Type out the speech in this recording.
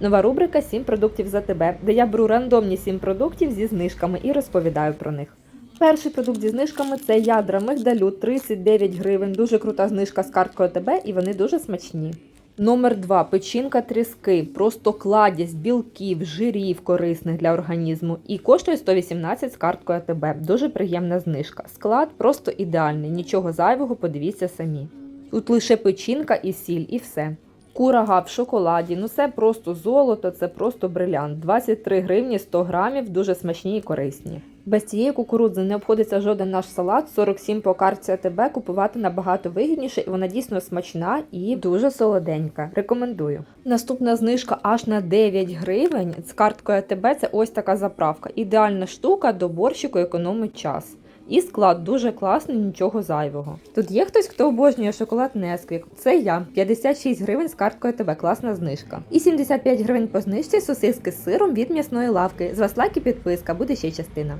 Нова рубрика 7 продуктів за тебе, де я беру рандомні 7 продуктів зі знижками і розповідаю про них. Перший продукт зі знижками це ядра мигдалю 39 гривень. Дуже крута знижка з карткою АТБ і вони дуже смачні. Номер 2 печінка тріски, просто кладість білків, жирів корисних для організму і коштує 118 з карткою АТБ. Дуже приємна знижка. Склад просто ідеальний, нічого зайвого, подивіться самі. Тут лише печінка і сіль, і все. Курага в шоколаді, ну це просто золото, це просто брилянт. 23 гривні 100 грамів, дуже смачні і корисні. Без цієї кукурудзи не обходиться жоден наш салат. 47 по карті АТБ купувати набагато вигідніше, і вона дійсно смачна і дуже солоденька. Рекомендую. Наступна знижка аж на 9 гривень. З карткою АТБ це ось така заправка. Ідеальна штука до борщику економить час. І склад дуже класний, нічого зайвого. Тут є хтось, хто обожнює шоколад Несквік. Це я. 56 гривень з карткою ТВ, класна знижка. І 75 гривень по знижці сосиски з сиром від м'ясної лавки. З вас лайк і підписка, буде ще частина.